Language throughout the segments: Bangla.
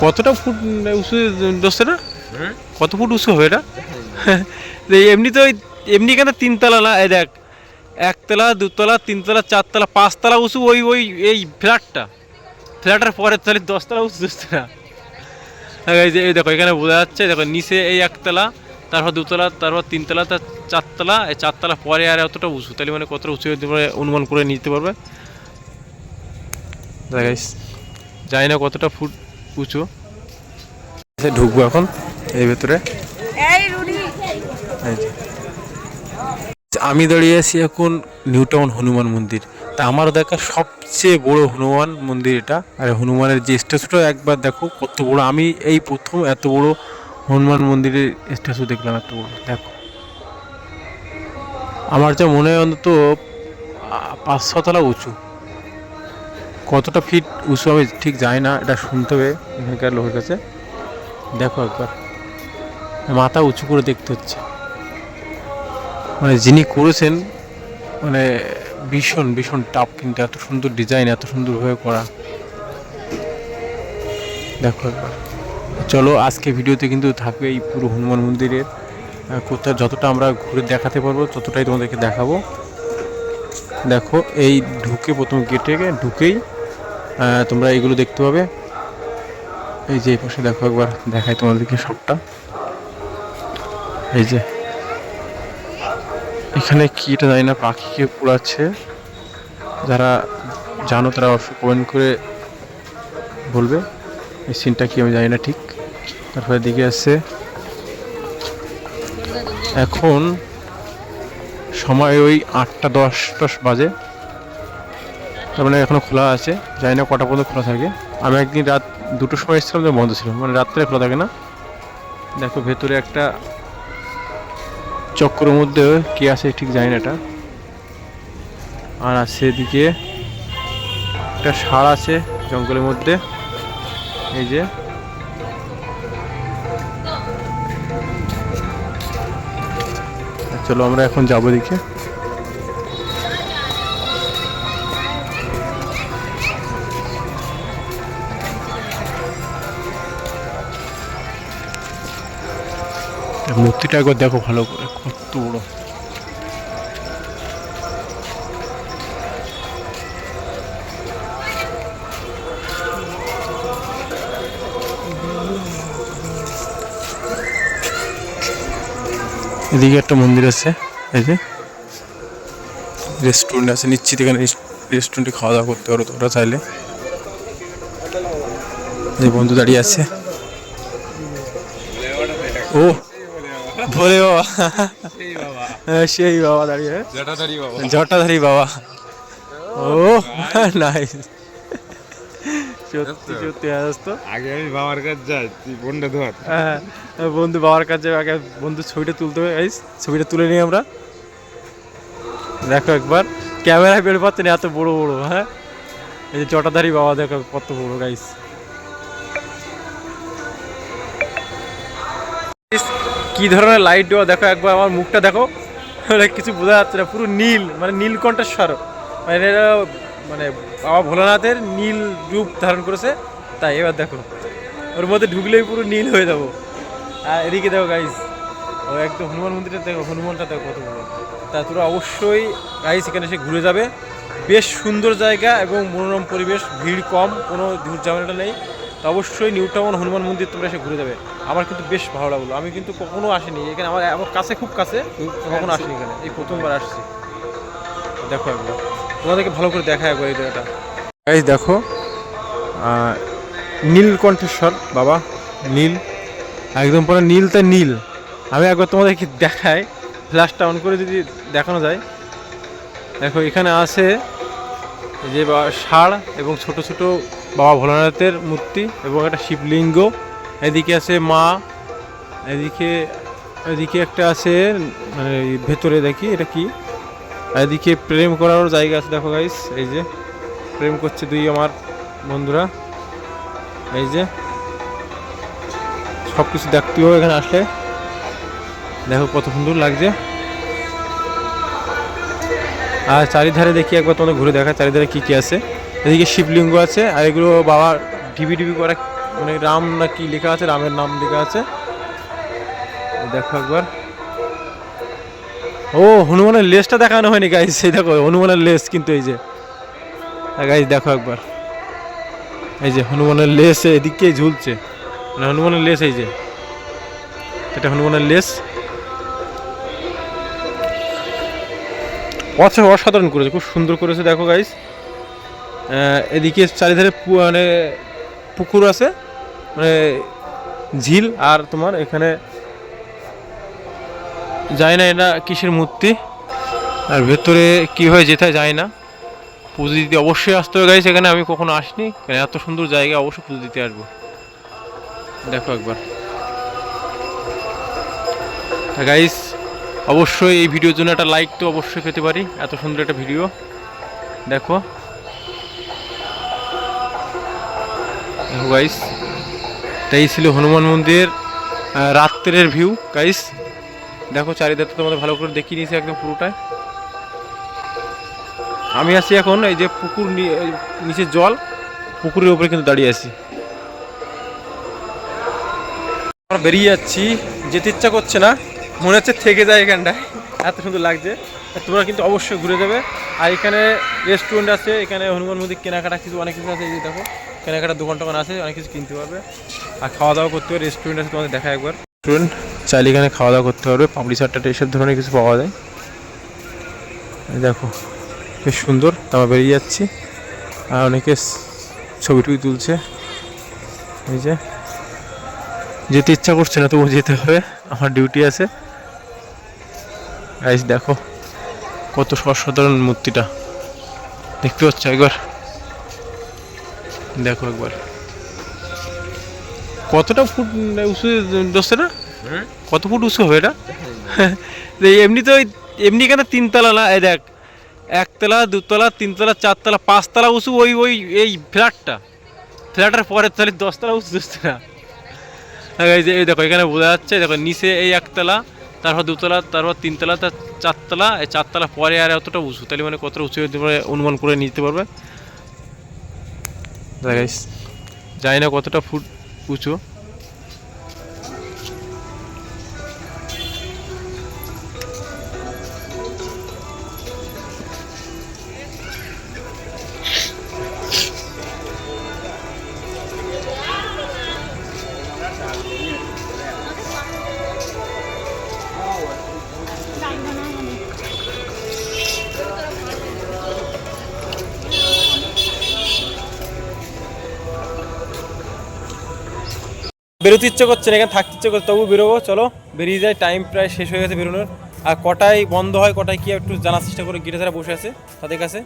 কতটা ফুট উঁচু দোস্ত না? কত ফুট উঁচু হবে এটা? এমনি তো এমনি কেন তিনতলা না? এই দেখ একতলা দুতলা তিনতলা চারতলা পাঁচতলা উঁচু ওই ওই এই ফ্ল্যাটটা। ফ্ল্যাটের পরে তাহলে দশতলা উঁচু হ্যাঁ, এই যে এই দেখো এখানে বোঝা যাচ্ছে দেখো নিচে এই একতলা তারপর দুতলা তারপর তিনতলা তার চারতলা এই চারতলা পরে আর অতটা উঁচু তাহলে মানে কতটা উঁচু অনুমান করে নিতে পারবে? জানি না কতটা ফুট উঁচু। ঢুকবো এখন এই ভেতরে। আমি দাঁড়িয়ে আছি এখন নিউ টাউন হনুমান মন্দির। তা আমার দেখা সবচেয়ে বড় হনুমান মন্দির এটা। আর হনুমানের যে স্ট্যাচুটা একবার দেখো কত বড়। আমি এই প্রথম এত বড় হনুমান মন্দিরের স্ট্যাচু দেখলাম এত বড়। দেখো। আমার যা মনে হয় অন্তত পাঁচ ছতলা উঁচু। কতটা ফিট উঁচু আমি ঠিক জানি না, এটা শুনতে হবে এখানকার লোকের কাছে। দেখো একবার। মাথা উঁচু করে দেখতে হচ্ছে। মানে যিনি করেছেন মানে ভীষণ ভীষণ টাপ কিন্তু, এত সুন্দর ডিজাইন এত সুন্দরভাবে করা। দেখো একবার। চলো, আজকে ভিডিওতে কিন্তু থাকবে এই পুরো হনুমান মন্দিরের কোথায় যতটা আমরা ঘুরে দেখাতে পারব, ততটাই তোমাদেরকে দেখাবো। দেখো, এই ঢুকে প্রথম গেটে ঢুকেই তোমরা এইগুলো দেখতে পাবে। এই যে এই পাশে দেখো একবার, দেখাই তোমাদেরকে সবটা। এই যে। এখানে কি এটা জানি না, পাখিকে পুড়াচ্ছে। যারা জানো তারা অবশ্যই কমেন্ট করে বলবে। এই সিনটা কি আমি জানি না ঠিক। তারপরে দিকে আসছে এখন সময় ওই আটটা দশ দশ বাজে। তার মানে এখনও খোলা আছে। জানি না কটা পর্যন্ত খোলা থাকে। আমি একদিন রাত দুটোর সময় এসেছিলাম বন্ধ ছিল। মানে রাত্রে খোলা থাকে না। দেখো ভেতরে একটা চক্রের মধ্যে কি আছে ঠিক জানি না এটা। আর আছে এদিকে একটা ষাঁড় আছে জঙ্গলের মধ্যে। এই যে। চলো আমরা এখন যাব মূর্তিটা একবার দেখো ভালো করে, কত বড়। এদিকে একটা মন্দির আছে, এই যে। রেস্টুরেন্ট আছে, নিশ্চিত এখানে রেস্টুরেন্টে খাওয়া দাওয়া করতে পারো তোমরা চাইলে। বন্ধু দাঁড়িয়ে আছে। ও ভোলে বাবা। হ্যাঁ, সেই বাবা দাঁড়িয়ে। জটাধারী বাবা। বাবা। ও নাই সত্যি সত্যি আসতো আগে আমি বাবার কাছে যাই তুই বোনটা ধর। হ্যাঁ বন্ধু বাবার কাছে আগে বন্ধু ছবিটা তুলতে হবে ছবিটা তুলে নিই আমরা। দেখো একবার। ক্যামেরায় বের পাচ্ছেন এত বড় বড় হ্যাঁ? এই যে জটাধারী বাবা দেখো কত বড় গাইস কি ধরনের লাইট দেওয়া? দেখো একবার আমার মুখটা দেখো। মানে কিছু বোঝা যাচ্ছে না, পুরো নীল মানে নীলকণ্ঠেশ্বর মানে এটা মানে বাবা ভোলানাথের নীল রূপ ধারণ করেছে। তাই এবার দেখো, ওর মধ্যে ঢুকলেই পুরো নীল হয়ে যাব। আর এদিকে দেখো গাইজ ও একদম হনুমান মন্দিরটা দেখো, হনুমানটা দেখো কত বড়। তা তোরা অবশ্যই গাইস এখানে এসে ঘুরে যাবে। বেশ সুন্দর জায়গা এবং মনোরম পরিবেশ, ভিড় কম, কোনো ঝামেলাটা নেই। তো অবশ্যই নিউ টাউন হনুমান মন্দির তোমরা এসে ঘুরে যাবে। আমার কিন্তু বেশ ভালো লাগল। আমি কিন্তু কখনো আসিনি। এখানে আমার আমার কাছে খুব কাছে কখনো আসিনি এখানে। এই প্রথমবার আসছি। দেখো একবার। তোমাদেরকে ভালো করে দেখা একবার এই জায়গাটা। গাইস দেখো নীলকণ্ঠেশ্বর বাবা নীল। একদম পুরো নীলটা নীল। আমি একবার তোমাদেরকে দেখাই। ফ্ল্যাশটা অন করে যদি দেখানো যায়। দেখো এখানে আছে যে বা- ষাঁড় এবং ছোট ছোট বাবা ভোলানাথের মূর্তি এবং একটা শিবলিঙ্গ। এদিকে আছে মা, এদিকে এদিকে একটা আছে মানে ভেতরে দেখি, এটা কি? এদিকে প্রেম করারও জায়গা আছে, দেখো গাইস এই যে, প্রেম করছে দুই আমার বন্ধুরা। এই যে সব কিছু দেখতে হবে এখানে আসলে। দেখো কত সুন্দর লাগছে। আর চারিধারে দেখি একবার তোমাদের ঘুরে দেখা, চারিধারে কি কি আছে। এদিকে শিবলিঙ্গ আছে, আর এগুলো বাবা ঢিবি ডিবি করা মানে রাম না কি লেখা আছে, রামের নাম লেখা আছে। দেখো একবার। ও, হনুমানের লেসটা দেখানো হয়নি গাইজ এই দেখো, হনুমানের লেস কিন্তু এই যে। গাইজ দেখো একবার। এই যে, হনুমানের লেস এদিকে ঝুলছে। মানে হনুমানের লেস এই যে। এটা হনুমানের লেস অসাধারণ অসাধারণ করেছে, খুব সুন্দর করেছে, দেখো গাইস এদিকে চারিধারে মানে পুকুর আছে মানে ঝিল আর তোমার এখানে যায় না এটা কিসের মূর্তি। আর ভেতরে কি হয় যেতে যায় না। পুজো দিতে অবশ্যই আসতে হবে গাইস এখানে আমি কখনো আসিনি। এত সুন্দর জায়গা, অবশ্যই পুজো দিতে আসব। দেখো একবার। গাইস অবশ্যই এই ভিডিওর জন্য একটা লাইক তো অবশ্যই পেতে পারি। এত সুন্দর একটা ভিডিও দেখো। গাইস তাই ছিল হনুমান মন্দিরের রাত্রের ভিউ গাইস দেখো চারিদিকে তোমাদের ভালো করে দেখিয়ে নিয়েছি একদম পুরোটাই। আমি আছি এখন এই যে পুকুর নিচে জল, পুকুরের উপরে কিন্তু দাঁড়িয়ে আছি। আমরা বেরিয়ে যাচ্ছি, যেতে ইচ্ছা করছে না, মনে হচ্ছে থেকে যায় এখানটায়। এত সুন্দর লাগছে। তোমরা কিন্তু অবশ্যই ঘুরে যাবে। আর এখানে রেস্টুরেন্ট আছে, এখানে হনুমান মন্দির, কেনাকাটা কিছু অনেক কিছু আছে, এই দেখো। কেনাকাটা দোকান টোকান আছে, অনেক কিছু কিনতে পারবে আর খাওয়া দাওয়া করতে পারবে রেস্টুরেন্ট আছে, তোমাদের দেখা একবার। রেস্টুরেন্ট চাইলে এখানে খাওয়া দাওয়া করতে পারবে পাপড়ি চাটটা এইসব ধরনের কিছু পাওয়া যায়। দেখো, বেশ সুন্দর আমরা বেরিয়ে যাচ্ছি। আর অনেকে ছবি টবি তুলছে। এই যে, যেতে ইচ্ছা করছে না তবু যেতে হবে, আমার ডিউটি আছে। গাইস দেখো, কত অসাধারণ মূর্তিটা। দেখতে পাচ্ছ একবার? দেখো একবার। কতটা ফুট উঁচু না? কত ফুট উঁচু হবে এটা? এই এমনি তো এমনি কেন তিনতলা না? এই দেখ একতলা দুতলা তিনতলা চারতলা পাঁচতলা উঁচু ওই ওই এই ফ্ল্যাটটা। ফ্ল্যাটের পরে তাহলে দশতলা উঁচু দোষে না। এই দেখো এখানে বোঝা যাচ্ছে দেখো নিচে এই একতলা তারপর দুতলা তারপর তিনতলা তার চারতলা এই চারতলা পরে আর এতটা উঁচু তাহলে মানে কতটা উঁচু অনুমান করে নিতে পারবে? জানি না কতটা ফুট উঁচু। বেরোতে ইচ্ছে করছে না, এখানে থাকতে ইচ্ছে করছে তবু বেরোবো, চলো। বেরিয়ে যায় টাইম প্রায় শেষ হয়ে গেছে বেরোনোর। আর কটায় বন্ধ হয়, কটায় কি একটু জানার চেষ্টা করে গিটে তারা বসে আছে, তাদের কাছে।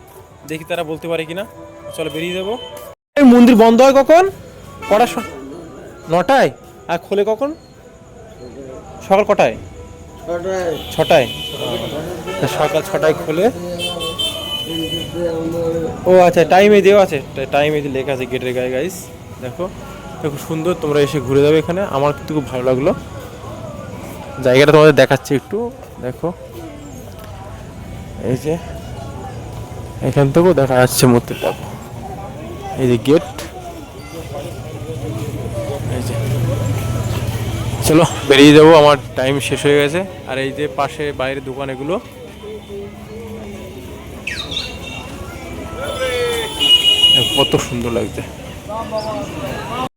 দেখি তারা বলতে পারে কিনা। চলো বেরিয়ে যাব। মন্দির বন্ধ হয় কখন? কটার স- নটায়? আর খোলে কখন? সকাল কটায়? ছটায়। সকাল ছটায় খোলে। ও আচ্ছা টাইমে দেওয়া আছে। টাইমে লেখা আছে গেটের গায়ে গাইস দেখো। খুব সুন্দর, তোমরা এসে ঘুরে যাবে এখানে। আমার কিন্তু খুব ভালো লাগল। জায়গাটা তোমাদের দেখাচ্ছি একটু। দেখো। এই যে, এখান থেকেও দেখা যাচ্ছে মূর্তিটা। এই যে গেট। এই যে। চলো, বেরিয়ে যাব। আমার টাইম শেষ হয়ে গেছে। আর এই যে পাশে বাইরে দোকান এগুলো। কত সুন্দর লাগছে।